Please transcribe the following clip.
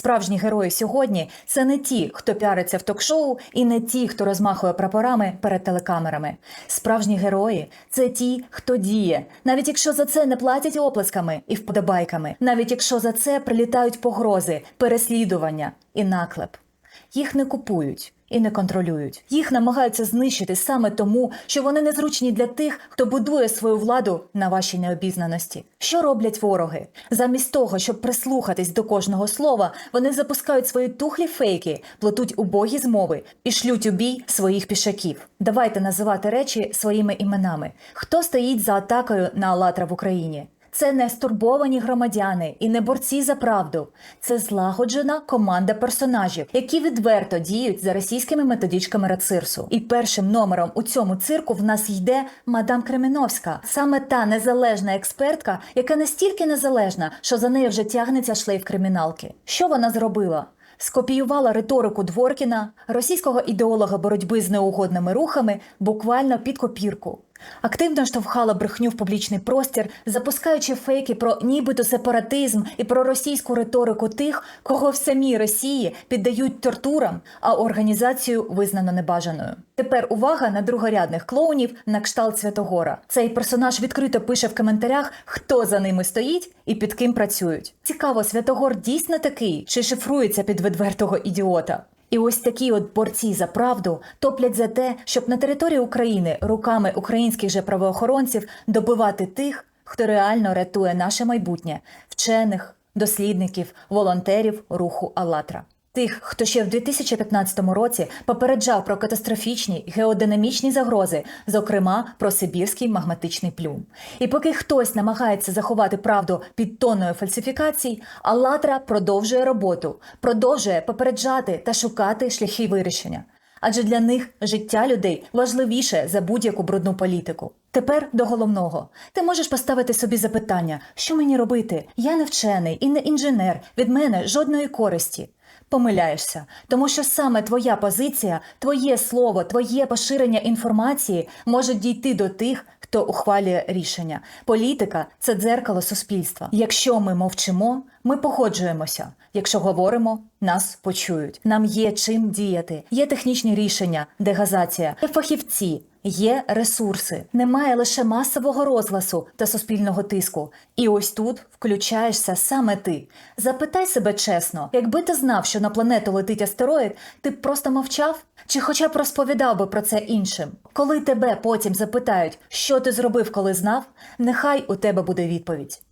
Справжні герої сьогодні це не ті, хто піариться в ток-шоу, і не ті, хто розмахує прапорами перед телекамерами. Справжні герої це ті, хто діє, навіть якщо за це не платять оплесками і вподобайками, навіть якщо за це прилітають погрози, переслідування і наклеп. Їх не купують і не контролюють. Їх намагаються знищити саме тому, що вони незручні для тих, хто будує свою владу на вашій необізнаності. Що роблять вороги? Замість того, щоб прислухатись до кожного слова, вони запускають свої тухлі фейки, плетуть убогі змови і шлють у бій своїх пішаків. Давайте називати речі своїми іменами. Хто стоїть за атакою на Алатра в Україні? Це не стурбовані громадяни і не борці за правду. Це злагоджена команда персонажів, які відверто діють за російськими методичками Рацирсу. І першим номером у цьому цирку в нас йде мадам Кременовська, саме та незалежна експертка, яка настільки незалежна, що за нею вже тягнеться шлейф криміналки. Що вона зробила? Скопіювала риторику Дворкіна, російського ідеолога боротьби з неугодними рухами, буквально під копірку. Активно штовхала брехню в публічний простір, запускаючи фейки про нібито сепаратизм і про російську риторику тих, кого в самій Росії піддають тортурам, а організацію визнано небажаною. Тепер увага на другорядних клоунів на кшталт Святогора. Цей персонаж відкрито пише в коментарях, хто за ними стоїть і під ким працюють. Цікаво, Святогор дійсно такий чи шифрується під відвертого ідіота? І ось такі от борці за правду топлять за те, щоб на території України руками українських же правоохоронців добивати тих, хто реально рятує наше майбутнє вчених, дослідників, волонтерів руху «АЛЛАТРА». Тих, хто ще в 2015 році попереджав про катастрофічні геодинамічні загрози, зокрема про сибірський магматичний плюм. І поки хтось намагається заховати правду під тонною фальсифікацій, «АЛЛАТРА» продовжує роботу, продовжує попереджати та шукати шляхи вирішення. Адже для них життя людей важливіше за будь-яку брудну політику. Тепер до головного. Ти можеш поставити собі запитання, що мені робити? Я не вчений і не інженер. Від мене жодної користі. Помиляєшся, тому що саме твоя позиція, твоє слово, твоє поширення інформації може дійти до тих, хто ухвалює рішення. Політика це дзеркало суспільства. Якщо ми мовчимо, ми погоджуємося. Якщо говоримо, нас почують. Нам є чим діяти. Є технічні рішення, дегазація, є фахівці. Є ресурси, немає лише масового розгласу та суспільного тиску. І ось тут включаєшся саме ти. Запитай себе чесно, якби ти знав, що на планету летить астероїд, ти б просто мовчав? Чи хоча б розповідав би про це іншим? Коли тебе потім запитають, що ти зробив, коли знав, нехай у тебе буде відповідь.